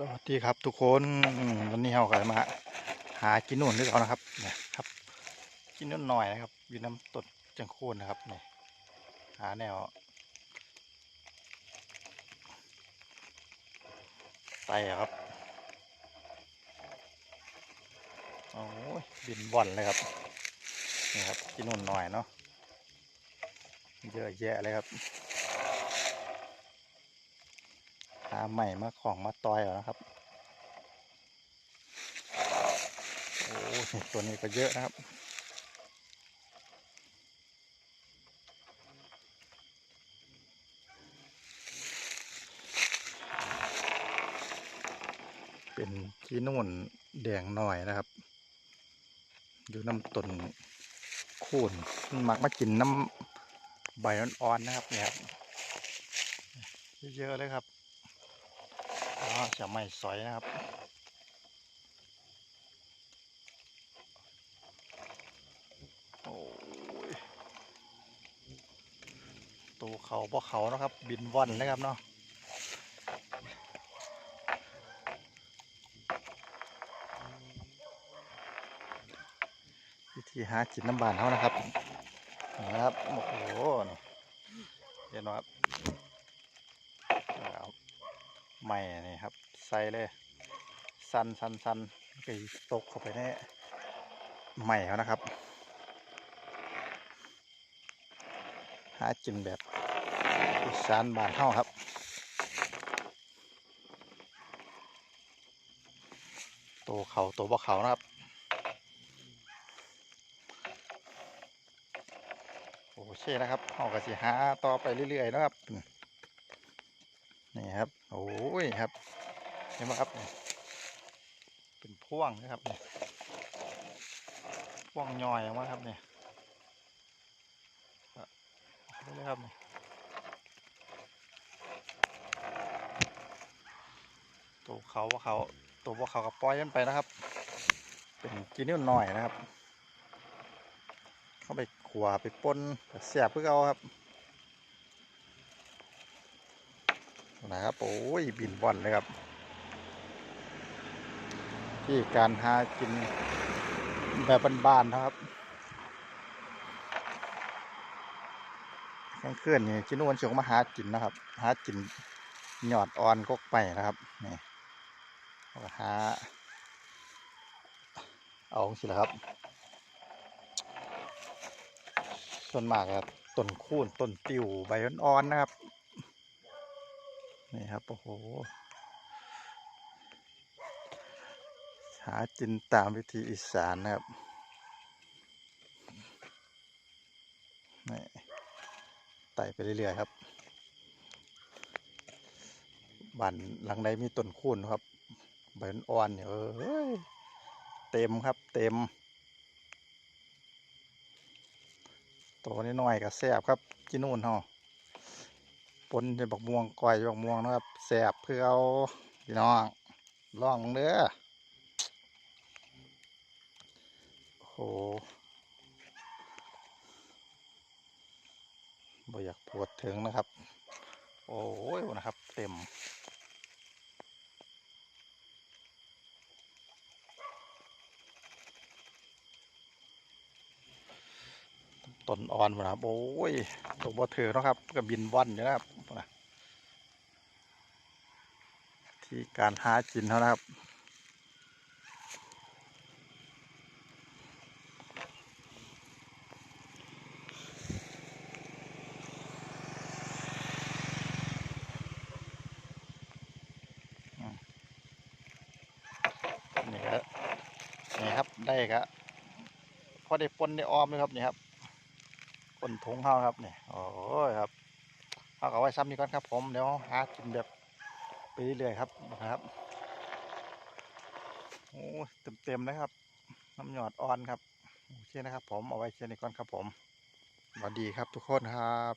สวัสดีครับทุกคนวันนี้เราก็มา หากินนุ่นด้วยกันนะครับเนี่ยครับ กินนุ่นหน่อยนะครับอยู่น้ำตดจังโคนนะครับเนี่ยหาแนวไตครับโอ้ยบินบ่อนเลยครับนี่ครับกินนุ่นหน่อยเนาะเยอะแยะเลยครับ หาใหม่มาของมาตอยเหรอนะครับ โอ้ตัวนี้ก็เยอะนะครับเป็นขี้นุ่นแดงหน่อยนะครับ อยู่น้ำต้นโคนมันมักมากินน้ำใบอ่อนๆนะครับเนี่ยเยอะเลยครับ จะไม่สอยนะครับโอ้ยตัวเขาพวกเขานะครับ บินว่อนนะครับเนาะวิธีหาจินน้ำบานเขานะครับนะครับ โอ้โหนี่เห็นไหมครับ ไม่นี่ครับ ใส่เลย สันสันสันก็ตกเข้าไปในใหม่เขานะครับ หากินแบบอีสานบ้านเฮาครับตัวเขาตัวบ่เขานะครับโอเคนะครับเฮาก็สิหาต่อไปเรื่อยๆนะครับ นี่ครับ โอ้ยครับเห็นไหมครับนี่เป็นพ่วงนะครับเนี่ยพ่วงย่อยออกมาครับเนี่ยเอาไปเลยครับนี่ตัวเขาว่าเขาตัวว่าเขากับปล่อยมันไปนะครับ เป็นกินนิดหน่อยนะครับ เข้าไปขวาไปปนเสียบเพื่อเอาครับ นะครับโอ้ยบินบ่อนเลยครับ ที่การหากินแบบบ้านๆนะครับกลางคืนนี่จินวนเชียงมาหากินนะครับ หากินหยอดอ่อนกกไปนะครับนี่เอาก็หาเอาสิละครับส่วนมากครับต้นคูนต้นติวใบอ่อนๆนะครับ นี่ครับ โอ้โห หากินตามวิธีอีสานนะครับ นี่ไต่ไปเรื่อยๆครับบ้านหลังใดมีต้นคูนครับใบอ่อนเนี่ยเอ้ยเต็มครับ เต็มตัวน้อยๆก็แซ่บครับกินนู่นเฮา ปนในบักม่วงก้อยบักม่วงนะครับแสบเพื่อเอาพี่น้องลองมึงเด้อโอ้โหบ่อยากปวดถึงนะครับ โอ้ยนะครับ เต็มต้นอ่อนนะครับโอ้ยตัวบ่ถือเนาะครับก็บินว่อนอยู่นะครับ ที่การหากินเขานะครับ นี่ครับนี่ครับ ได้ครับพอได้ปนได้ออมเลยครับนี่ครับปนถุงเขาครับนี่โอ้ยครับเอาเอาไว้ซ้ำนี้ก่อนครับผม เดี๋ยวหากินแบบ ไปเรื่อยๆครับนะครับโอ้เต็มๆนะครับ น้ำหยอดอ่อนครับโอเคนะครับ ผมเอาไว้เช่นนี้ก่อนครับผมสวัสดีครับทุกคนครับ